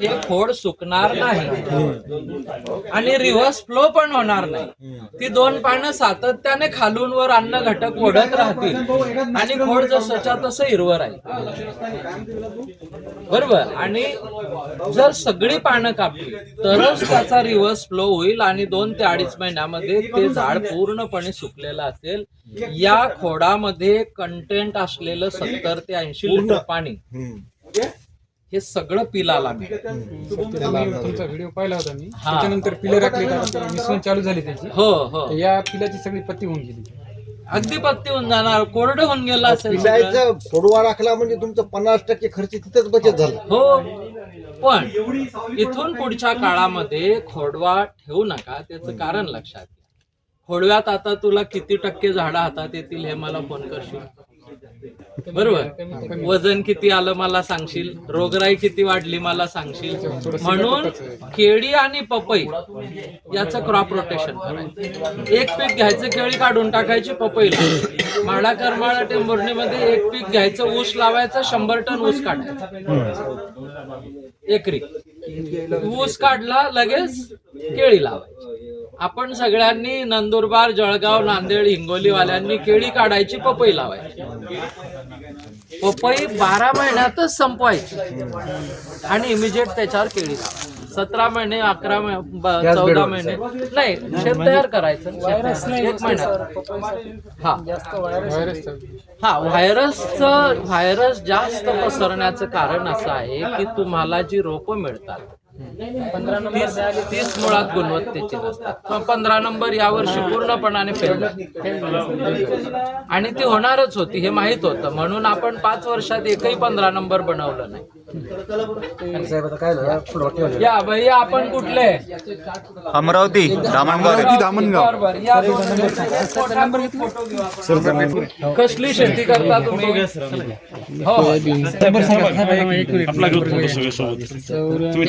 ते खोड सुकणार नाही. आणि रिव्हर्स फ्लो पण होणार नाही. ती दोन पानं सातत्याने खालून वर अन्न घटक ओढत राहतील. आणि खोड जसंच्या तसं हिरवं राहील. बरोबर? आणि जर सगळी पानं कापली तरच त्याचा रिव्हर्स फ्लो होईल आणि दोन ते अडीच महिन्यामध्ये ते झाड पूर्णपणे सुकलेलं असेल. या खोडामध्ये कंटेंट असलेलं सत्तर ते ऐंशी लिटर पाणी. हे सगळं पिलाला मी तुमचा व्हिडिओ पाहिला होता मी. हा. त्याच्यानंतर पिलं राखले मिसळून चालू झाली त्याची. हो हो. या पिलाची सगळी पत्ती होऊन गेली. अगदी पत्ती होऊन जाणार. कोरडं होऊन गेलं असेल सगळं. पिसायचं फोडवा राखला म्हणजे तुमचं पन्नास टक्के खर्च तिथेच बचत झाला. हो पण इथून पुढच्या काळामध्ये खोडवा ठेवू नका त्याचं कारण लक्षात घ्या. खोडव्यात आता तुला किती टक्के झाडं हातात येतील हे मला फोन करशील? बरोबर. वजन किती आलं मला सांगशील? रोगराई किती वाढली मला सांगशील? म्हणून केळी आणि पपई याचं क्रॉप रोटेशन करायचं. एक पीक घ्यायचं केळी काढून टाकायची पपई लावायची. माडा करमाळा टेंभुर्णीमध्ये एक पीक घ्यायचं ऊस लावायचं शंभर टन ऊस काढायचा. एकरी. ऊस काढला लगेच केळी लावायची. आपण सगळ्यांनी नंदुरबार जळगाव नांदेड हिंगोलीवाल्यांनी केळी काढायची पपई लावायची. पपई बारा महिन्यातच संपवायची. आणि इमिजिएट त्याच्यावर केळी लावायची. सतरा महिने अकरा महिने चौदा महिने. नाही शेत तयार करायचं. एक महिन्यात हा. व्हायरस हा व्हायरसचं व्हायरस जास्त पसरण्याचं कारण असं आहे की तुम्हाला जी रोपं मिळतात तीस तीस मुळात गुणवत्तेची नसतात. मग पंधरा नंबर यावर्षी पूर्णपणाने फेल आणि ती होणारच होती हे माहीत होतं. म्हणून आपण पाच वर्षात एकही पंधरा नंबर बनवलं नाही. या भैया आपण कुठले? अमरावती धामणगाव फोटो घेऊ आपण. कसली शेती करता तुम्ही? हो. आपला ग्रुप फोटो सगळे सोबत तुम्ही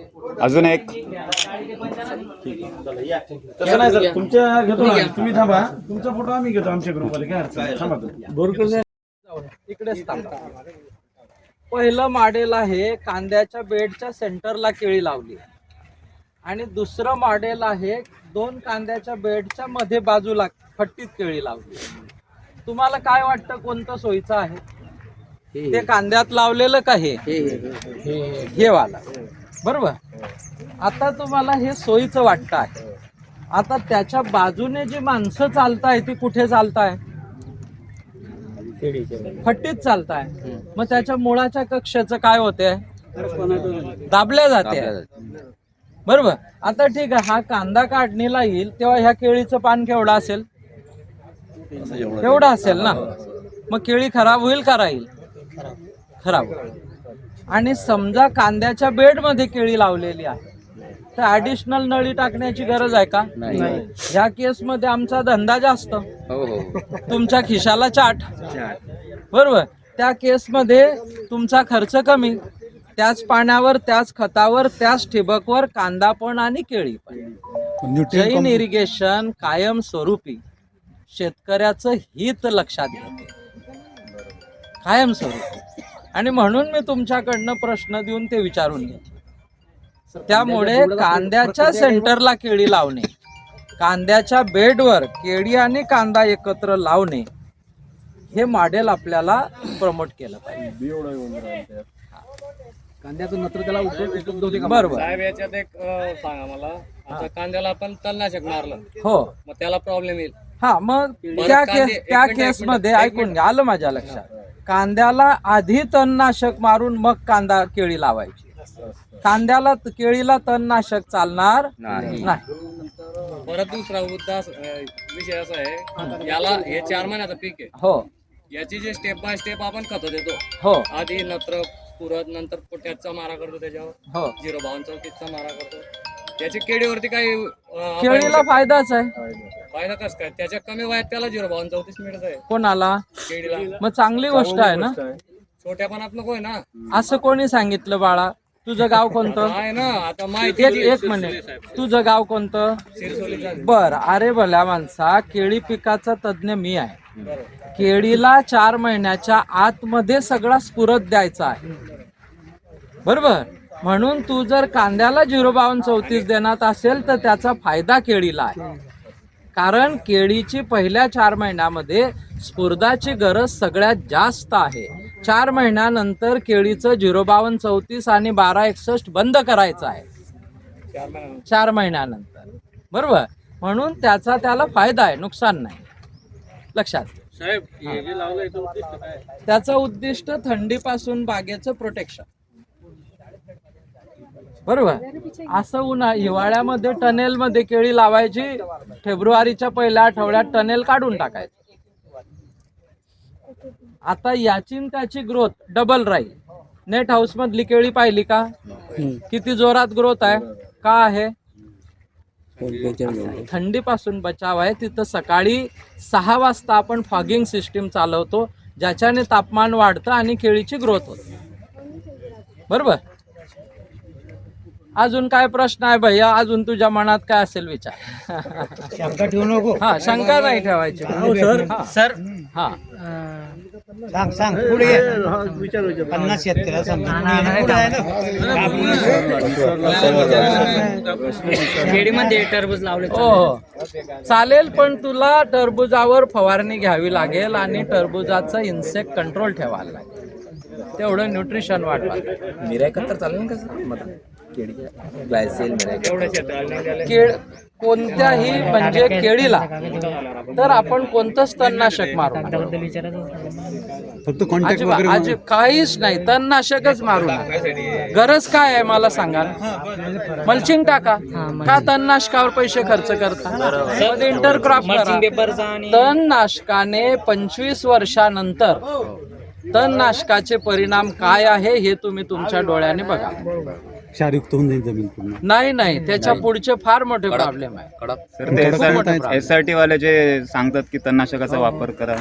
अजून एक. तसं नाही सर तुमच्या घेतो ना तुम्ही थांबा. तुमचा फोटो आम्ही घेतो आमच्या ग्रुपमध्ये काय अडचण नाही. थांबा तुम्ही. इकडेच थांबा. पहिलं मॉडेल आहे कांद्याच्या बेडच्या सेंटरला केळी लावली. आणि दुसरं मॉडेल आहे दोन कांद्याच्या बेडच्या मध्ये बाजूला फट्टीत केळी लावली. तुम्हाला काय वाटतं कोणतं सोयीचं आहे? ते कांद्यात लावलेलं का हे. हे वाला. बरोबर? आता तुम्हाला हे सोयीचं वाटतं आहे. आता त्याच्या बाजूने जी माणसं चालताय ती कुठे चालताय? फट्टीत चालताय. मग त्याच्या मुळाच्या कक्षाचं काय होते? दाबल्या जाते. बरोबर? आता ठीक आहे हा कांदा काढणीला येईल तेव्हा ह्या केळीचं पान केवढं असेल? केवढं असेल ना? मग केळी खराब होईल का राहील? खराब. होईल. आणि समजा कांद्याच्या बेडमध्ये केळी लावलेली आहे तर ऍडिशनल नळी टाकण्याची गरज आहे का? ह्या केसमध्ये आमचा धंदा जास्त. तुमच्या खिशाला चाट. बरोबर. त्या केसमध्ये तुमचा खर्च कमी त्याच पाण्यावर त्याच खतावर त्याच ठिबकवर कांदा पण आणि केळी पण. जैन इरिगेशन कायम स्वरूपी. शेतकऱ्याचं हित लक्षात घेते कायम स्वरूपी. आणि म्हणून मी तुमच्याकडनं प्रश्न देऊन ते विचारून घेतो त्यामुळे कांद्याच्या सेंटरला केळी लावणे कांद्याच्या बेडवर केळी आणि कांदा एकत्र लावणे हे मॉडेल आपल्याला प्रमोट केलं पाहिजे. कांद्याचं नत्र त्याला उपलब्ध होते बरोबर. साहेब याच्यात एक सांगा मला. आता कांद्याला आपण तणनाशक मारलं. हो. मग त्याला प्रॉब्लेम येईल. हा मग त्या केस त्या ऐकून. घ्या आलं माझ्या लक्षात. कांद्याला आधी तणनाशक मारून मग कांदा केळी लावायची. कांद्याला केळीला तणनाशक चालणार नाही. परत दुसरा मुद्दा विषय असा आहे याला हे चार महिन्याचं पीक आहे. हो. याची जे स्टेप बाय स्टेप आपण खत देतो. हो. आधी नत्र पुरत नंतर पोट्याचा मारा करतो त्याच्यावर. हो. झिरो बावन चौतीसचा मारा करतो. त्याच्या केळीवरती काही अं, केळीला फायदाच आहे. फायदा कस काय? त्याच्या कमी वयात त्याला झिरो बावन चौतीस मिळत आहे. कोणाला? केळीला. मग चांगली गोष्ट आहे ना? छोट्यापणात नको आहे ना? असं कोणी सांगितलं बाळा? तुझं गाव कोणतं? आहे ना आता माहिती एक एक मिनिट तुझं गाव कोणतं? बर अरे भल्या माणसा केळी पिकाचा तज्ज्ञ मी आहे. बरोबर केळीला चार महिन्याच्या आतमध्ये सगळा स्फुरत द्यायचा आहे. बरोबर? म्हणून तू जर कांद्याला झिरो बावन्न चौतीस देण्यात असेल तर त्याचा फायदा केळीला आहे. कारण केळीची पहिल्या चार महिन्यामध्ये स्फुरदाची गरज सगळ्यात जास्त आहे. चार महिन्यानंतर केळीचं झिरो बावन्न चौतीस आणि बारा एकसष्ट बंद करायचं आहे. चार महिन्यानंतर. बरोबर? म्हणून त्याचा त्याला फायदा आहे नुकसान नाही. लक्षात? साहेब त्याचं उद्दिष्ट थंडीपासून बागेचं प्रोटेक्शन बरोबर. असं उन्हा हिवाळ्यामध्ये टनेल मध्ये केळी लावायची फेब्रुवारीच्या पहिल्या आठवड्यात टनेल काढून टाकायचं. आता याची त्याची ग्रोथ डबल राहील. नेट हाऊस मधली केळी पाहिली का? किती जोरात ग्रोथ आहे? का आहे? थंडीपासून बचाव आहे. तिथं सकाळी सहा वाजता आपण फॉगिंग सिस्टीम चालवतो ज्याच्याने तापमान वाढतं आणि केळीची ग्रोथ होते. बरोबर? अजून काय प्रश्न आहे भैया? अजून तुझ्या मनात काय असेल विचार? शंका ठेवू नको. हा शंका नाही ठेवायची. सर. सर. हा. सांग सांग. पुढे ये. पन्नास शेतकऱ्याला समजा पुढे आहे ना. केळीमध्ये टरबूज लावले. हो हो. चालेल पण तुला टरबुजावर फवारणी घ्यावी लागेल आणि टरबुजाचं इन्सेक्ट कंट्रोल ठेवायला लागेल. तेवढं न्यूट्रिशन वाढवा. मिरायकत तर चालेल ना कसं केळी ग्लायसेल मिरायकत केळ कोणत्याही म्हणजे केळीला तर आपण कोणतंच तणनाशक मारू. फक्त अजिबात अजिब काहीच नाही तणनाशकच मारू नका. गरज काय आहे मला सांगा मल्चिंग टाका. का तणनाशकावर पैसे खर्च करता? इंटरक्रॉप करा. पेपरचा आणि तणनाशकाने पंचवीस वर्षानंतर तणनाशकाचे परिणाम काय आहे हे तुम्ही तुमच्या डोळ्याने बघा. क्षारयुक्त होऊन जाईल जमीन पूर्ण. नाही नाही. त्याच्या पुढचे फार मोठे प्रॉब्लेम आहे. कडक. सर ते खूप मोठा problem. एस आर टी वाले जे सांगतात की तणनाशकाचा वापर करा.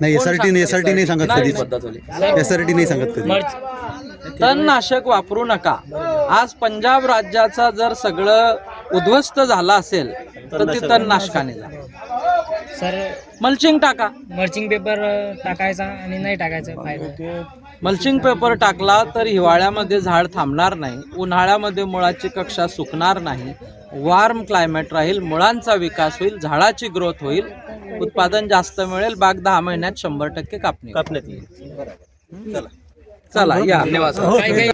नाही S R T S R T नाही सांगत नाही, कधीच. पद्धत होली एस आर टी नाही सांगत कधी तणनाशक वापरू नका. आज पंजाब राज्याचा जर सगळं उद्ध्वस्त झालं असेल तर ते तणनाशकाने झालं सर मल्चिंग टाका. मर्चिंग पेपर टाकायचा आणि नाही टाकायचा फायदा. मल्चिंग पेपर टाकला तर हिवाळ्यामध्ये झाड थांबणार नाही. उन्हाळ्यामध्ये मुळाची कक्षा सुकणार नाही. वार्म क्लायमेट राहील मुळांचा विकास होईल झाडाची ग्रोथ होईल. उत्पादन जास्त मिळेल बाग दहा महिन्यात शंभर टक्के कापणी होईल. चला या धन्यवाद सर.